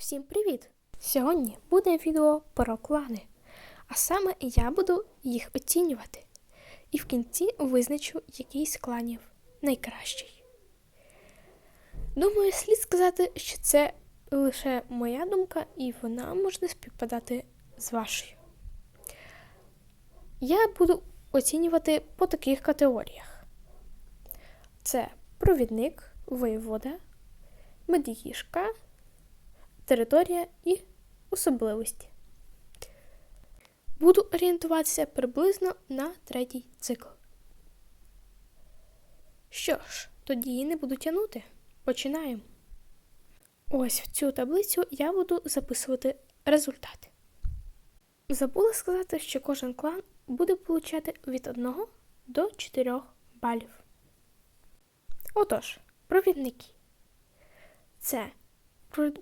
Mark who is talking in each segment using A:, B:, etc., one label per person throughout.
A: Всім привіт! Сьогодні буде відео про клани, а саме я буду їх оцінювати. І в кінці визначу який з кланів найкращий. Думаю, слід сказати, що це лише моя думка, і вона може співпадати з вашою. Я буду оцінювати по таких категоріях: це провідник, воєвода, медіїшка, територія і особливості. Буду орієнтуватися приблизно на третій цикл. Що ж, тоді її не буду тягнути. Починаємо. Ось в цю таблицю я буду записувати результати. Забула сказати, що кожен клан буде получати від 1 до 4 балів. Отож, провідники. Це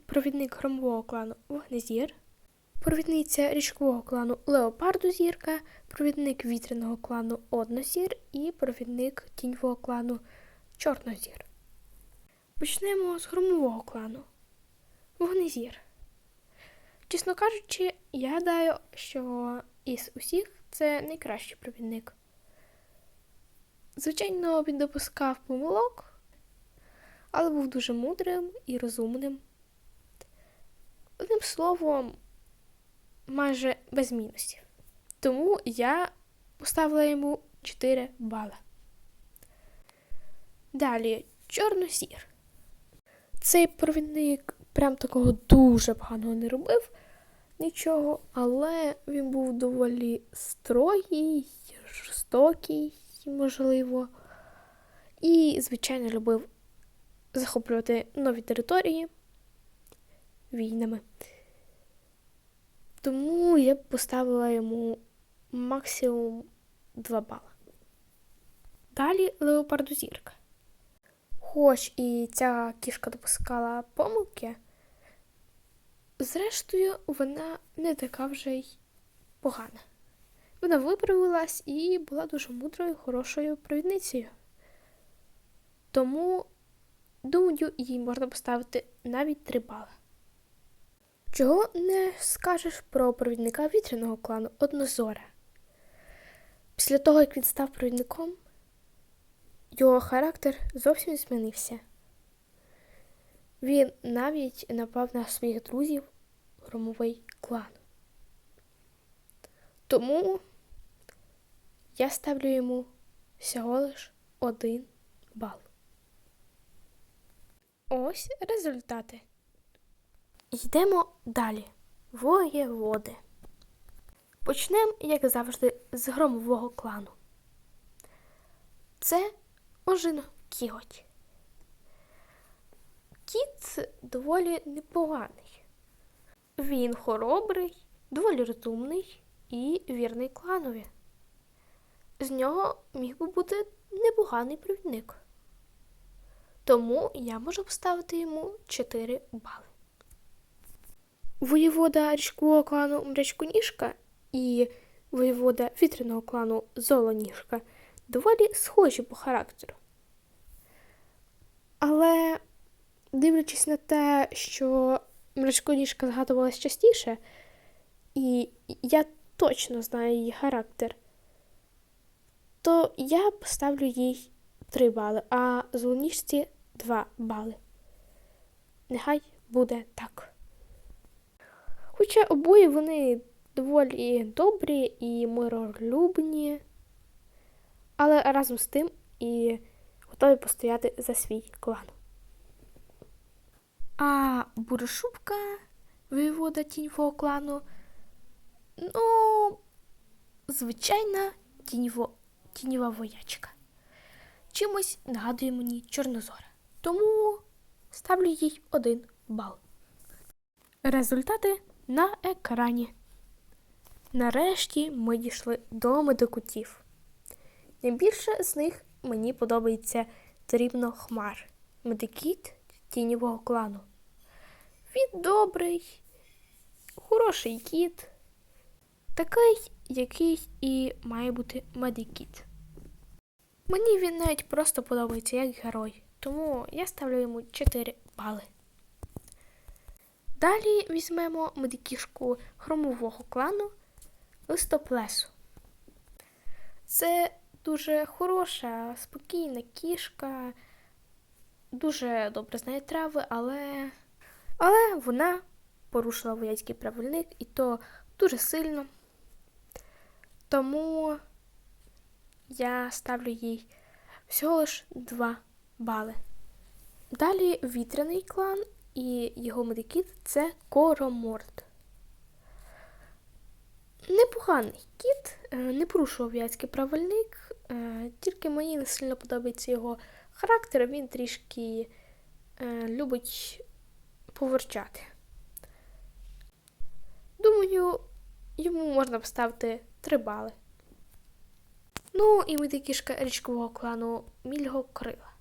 A: провідник громового клану Вогнезір, провідниця річкового клану Леопарду Зірка, провідник вітряного клану Однозір і провідник тіньового клану Чорнозір. Почнемо з громового клану Вогнезір. Чесно кажучи, я гадаю, що із усіх це найкращий провідник. Звичайно, він допускав помилок, але був дуже мудрим і розумним. Одним словом, майже без мінусів. Тому я поставила йому 4 бали. Далі чорносір. Цей провідник прям такого дуже поганого не робив нічого, але він був доволі строгий, жорстокий, можливо, і, звичайно, любив захоплювати нові території війнами. Тому я б поставила йому максимум 2 бали. Далі леопардозірка. Хоч і ця кішка допускала помилки, зрештою, вона не така вже й погана. Вона виправилась і була дуже мудрою, хорошою провідницею. Тому, думаю, їй можна поставити навіть 3 бали. Чого не скажеш про провідника вітряного клану Однозора? Після того, як він став провідником, його характер зовсім змінився. Він навіть напав на своїх друзів громовий клан. Тому я ставлю йому всього лиш один бал. Ось результати. Йдемо далі. Воєводи. Почнемо, як завжди, з громового клану. Це Ожино Кіготь. Кіт доволі непоганий. Він хоробрий, доволі розумний і вірний кланові. З нього міг би бути непоганий провідник. Тому я можу поставити йому 4 бали. Воєвода річкового клану Мрячконіжка і воєвода вітряного клану Золоніжка доволі схожі по характеру. Але, дивлячись на те, що Мрачконіжка згадувалась частіше, і я точно знаю її характер, то я поставлю їй 3 бали, а золоніжці 2 бали. Нехай буде так. Хоча обоє вони доволі добрі і миролюбні, але разом з тим і готові постояти за свій клан. А Бурошубка, воєвода тіньового клану, ну, звичайна тіньово, тіньова воячка. Чимось нагадує мені Чорнозора. Тому ставлю їй один бал. Результати на екрані. Нарешті ми дійшли до медикутів. Найбільше з них мені подобається дрібно хмар, медикіт тіньового клану. Він добрий, хороший кіт, такий, який і має бути медикіт. Мені він навіть просто подобається як герой, тому я ставлю йому 4 бали. Далі візьмемо медикішку хромового клану листоплесу. Це дуже хороша, спокійна кішка, дуже добре знає трави, але, але вона порушила вояцький правильник і то дуже сильно. Тому я ставлю їй всього лиш 2 бали. Далі вітряний клан і його медикіт це Короморт. Непоганий кіт, е, не порушував в'язький правильник, е, тільки мені не сильно подобається його характер, він трішки е, любить поверчати. Думаю, йому можна поставити 3 бали. Ну, і медикішка річкового клану Мільго Крила.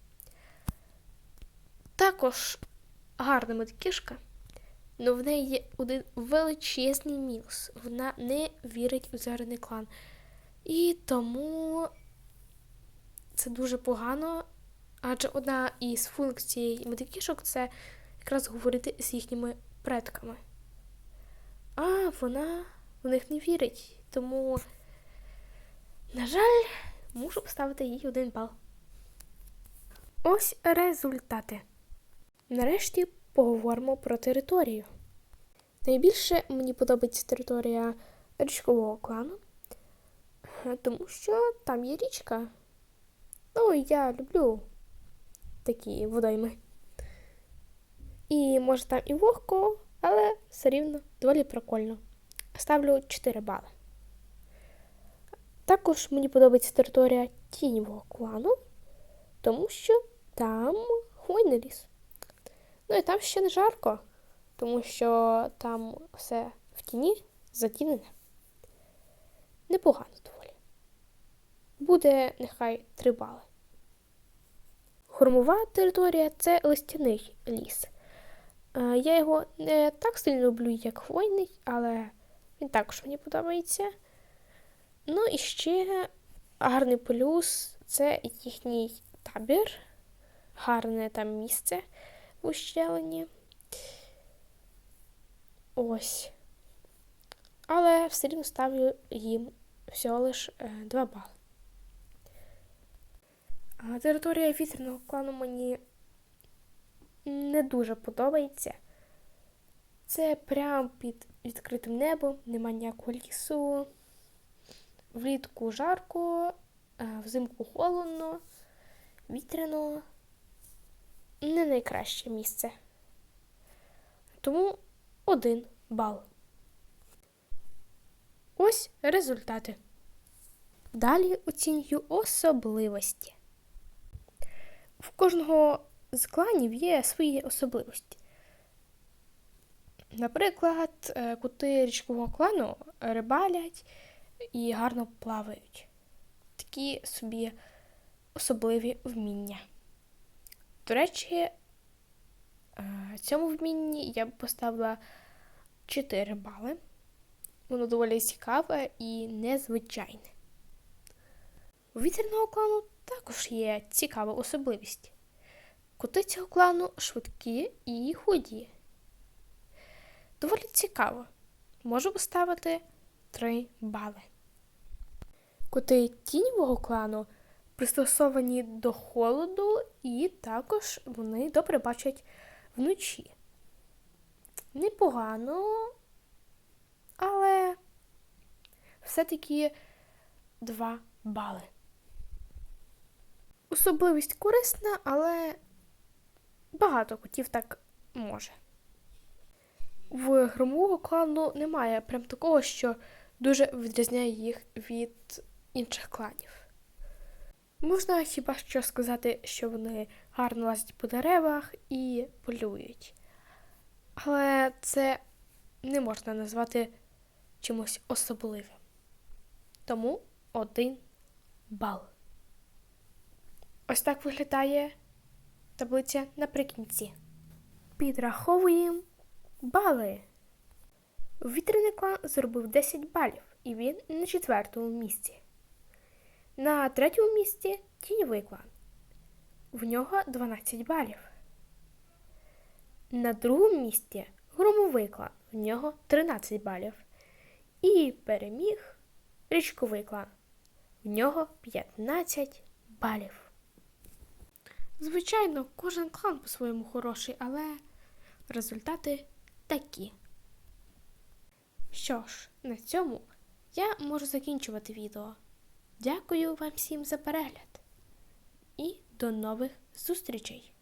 A: Також гарна медикішка, але в неї є один величезний мінус. Вона не вірить у зелений клан. І тому це дуже погано. Адже одна із функцій медикішок це якраз говорити з їхніми предками. А вона в них не вірить. Тому, на жаль, мушу поставити їй один бал. Ось результати. Нарешті поговоримо про територію. Найбільше мені подобається територія річкового клану, тому що там є річка. Ну, я люблю такі водойми. І може там і вогко, але все рівно доволі прикольно. Ставлю 4 бали. Також мені подобається територія тіньового клану, тому що там хвойний ліс. Ну і там ще не жарко, тому що там все в тіні затінене. Непогано доволі. Буде нехай 3 бали. Хормова територія це листяний ліс. Е, Я його не так сильно люблю, як хвойний, але він також мені подобається. Ну і ще гарний плюс це їхній табір, гарне там місце ущелині. Ось. Але все рівно ставлю їм всього лиш 2 бали. А територія вітряного клану мені не дуже подобається. Це прямо під відкритим небом, нема ніякого лісу. Влітку жарко, взимку холодно, вітряно. Не найкраще місце. Тому один бал. Ось результати. Далі оцінюю особливості. В кожного з кланів є свої особливості. Наприклад, е, кути річкового клану рибалять і гарно плавають. Такі собі особливі вміння. До речі, е, цьому вмінні я б поставила 4 бали. Воно доволі цікаве і незвичайне. У вітряного клану також є цікава особливість. Коти цього клану швидкі і худі. Доволі цікаво. Можу поставити 3 бали. Коти тіньового клану пристосовані до холоду, і також вони добре бачать вночі. Непогано, але все-таки 2 бали. Особливість корисна, але багато котів так може. В громового клану немає прям такого, що дуже відрізняє їх від інших кланів. Можна хіба що сказати, що вони гарно лазять по деревах і полюють. Але це не можна назвати чимось особливим. Тому один бал. Ось так виглядає таблиця наприкінці. Підраховуємо бали. Вітряний зробив 10 балів, і він на четвертому місці. На третьому місці тіньовий клан. В нього 12 балів. На другому місці громовий клан, в нього 13 балів. І переміг річковий клан, в нього 15 балів. Звичайно, кожен клан по-своєму хороший, але результати такі. Що ж, на цьому я можу закінчувати відео. Дякую вам всім за перегляд і до нових зустрічей!